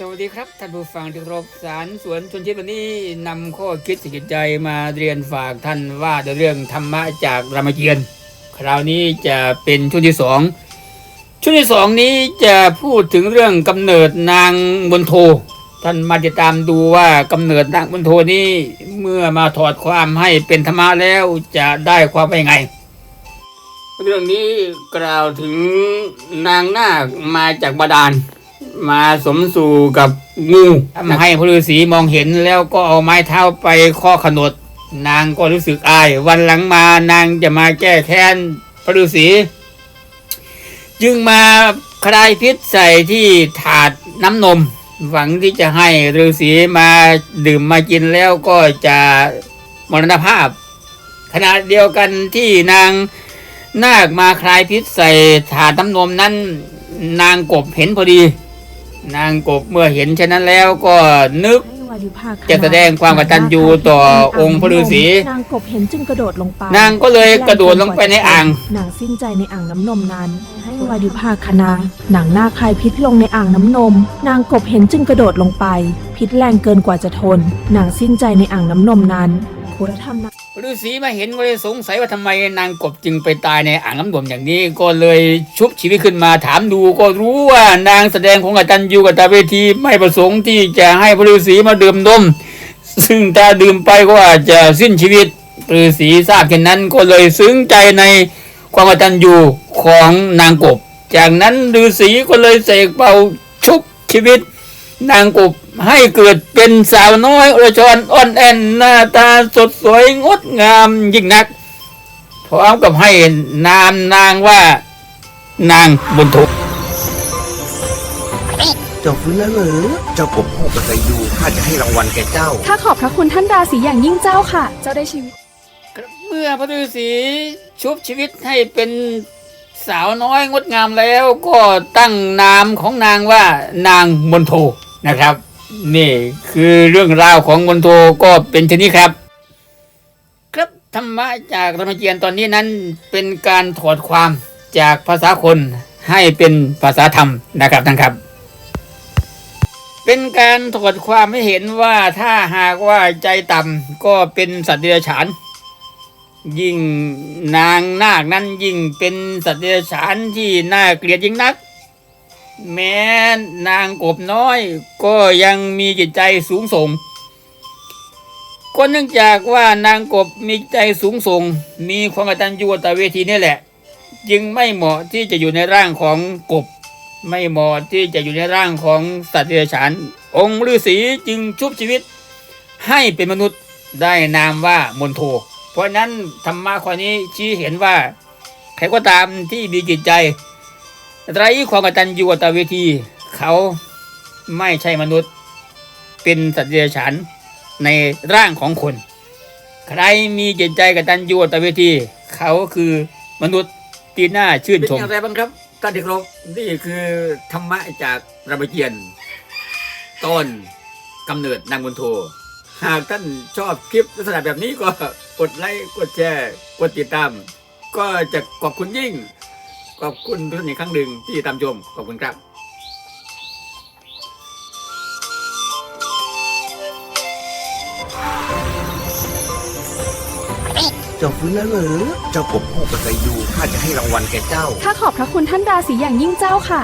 สวัสดีครับท่านผู้ฟังที่ครพสารสวนชนชิดวันนี้นำข้อคิดสิกิจใจมาเรียนฝากท่านว่าเรื่องธรรมะจากรามเกียรติ์คราวนี้จะเป็นช่วงที่สองช่วงที่สองนี้จะพูดถึงเรื่องกำเนิดนางบนโท ท่านมาติดตามดูว่ากำเนิดนางบนโทนี้เมื่อมาถอดความให้เป็นธรรมะแล้วจะได้ความว่ายังไง เรื่องนี้กล่าวถึงนางนาคมาจากบาดาล มาสมสู่กับงูทำให้พระฤาษีมองเห็นแล้วก็เอาไม้เท้าไปข้อขนด นางก็รู้สึกอาย วันหลังมานางจะมาแก้แค้นพระฤาษี จึงมาคลายพิษใส่ที่ถาดน้ำนม หวังที่จะให้ฤาษีมาดื่มมากินแล้วก็จะมรณภาพ ขณะเดียวกันที่นางนาคมาคลายพิษใส่ถาดน้ำนมนั้น นางกบเห็นพอดี นางกบเมื่อเห็นฉะนั้นแล้วก็นึกให้วายุภาคณจะแสดงความกตัญญูต่อองค์พระฤาษีนางกบเห็นจึงกระโดดลงไป นางก็เลยกระโดดลงไปในอ่าง นางสิ้นใจในอ่างน้ำนมนั้น ให้วายุภาคณะนางนาคคายพิษลงในอ่างน้ำนม นางกบเห็นจึงกระโดดลงไป พิษแรงเกินกว่าจะทน นางสิ้นใจในอ่างน้ำนมนั้นพุทธธรรมนะ ฤาษีมาเห็นก็เลยสงสัยว่าทำไมนางกบจึงไปตายในอ่างน้ำนมอย่างนี้ก็เลยชุบชีวิตขึ้นมาถามดูก็รู้ว่านางแสดงของอาจารย์ยูกับตาเวทีไม่ประสงค์ที่จะให้พระฤาษีมาดื่มนมซึ่งถ้าดื่มไปก็อาจจะสิ้นชีวิตฤาษีทราบเช่นนั้นก็เลยซึ้งใจในความอาจารย์ยูของนางกบ จากนั้นฤาษีก็เลยเสกเป่าชุบชีวิต นางกบให้เกิดเป็นสาวน้อยอรชรอ่อนแอนหน้าตาสดสวยงดงามยิ่งนัก พร้อมกับให้นามนางว่า นางบุญทุกเจ้าฟื้นแล้วเหรอเจ้ากบผู้กตัญญูข้าจะให้รางวัลแก่เจ้า ข้าขอบพระคุณท่านราศีอย่างยิ่งเจ้าค่ะ เจ้าได้ชีวิต เมื่อพระฤาษีชุบชีวิตให้เป็นสาวน้อยงดงามแล้วก็ตั้งนามของนางว่านางมนโท นะครับ นี่คือเรื่องราวของมนโทก็เป็นชนี้ครับ ครับธรรมะจากธรรมเจียนตอนนี้นั้นเป็นการถอดความจากภาษาคนให้เป็นภาษาธรรมนะครับท่านครับ เป็นการถอดความให้เห็นว่าถ้าหากว่าใจต่ำก็เป็นสัตว์เดรัจฉาน ยิ่งนางนาคนั้นยิ่งเป็นสัตว์เดรัจฉานที่น่าเกลียดยิ่งนัก แม้นางกบน้อย ก็ยังมีจิตใจสูงส่งก็เนื่องจากว่านางกบมีใจสูงส่ง มีความกตัญญูกตเวทีนี่แหละ จึงไม่เหมาะที่จะอยู่ในร่างของกบ ไม่เหมาะที่จะอยู่ในร่างของสัตว์เดรัจฉาน องค์ฤาษีจึงชุบชีวิต ให้เป็นมนุษย์ได้นามว่ามนโท เพราะนั้นธรรมะข้อนี้ชี้เห็นว่า ใครก็ตามที่มีจิตใจ ไร้ความกตัญญูกตเวที เขาไม่ใช่มนุษย์ เป็นสัตว์เดรัจฉานในร่างของคน ใครมีจิตใจกตัญญูกตเวที เขาคือมนุษย์ที่น่าชื่นชมเป็นอย่างไรบ้างครับท่านที่เคารพนี่คือธรรมะจากรามเกียรติ์ต้นกำเนิดนางมนโท หากท่านชอบคลิปลักษณะแบบนี้ก็กดไลค์กดแชร์ กดติดตาม ก็จะขอบคุณยิ่ง ขอบคุณทุกท่านอีกครั้งหนึ่งที่ตามชม ขอบคุณครับเจ้าฟื้นแล้วเหรอ เจ้ากบผู้กตัญญูข้าจะให้รางวัลแก่เจ้า ข้าขอบพระคุณท่านราศีอย่างยิ่งเจ้าค่ะ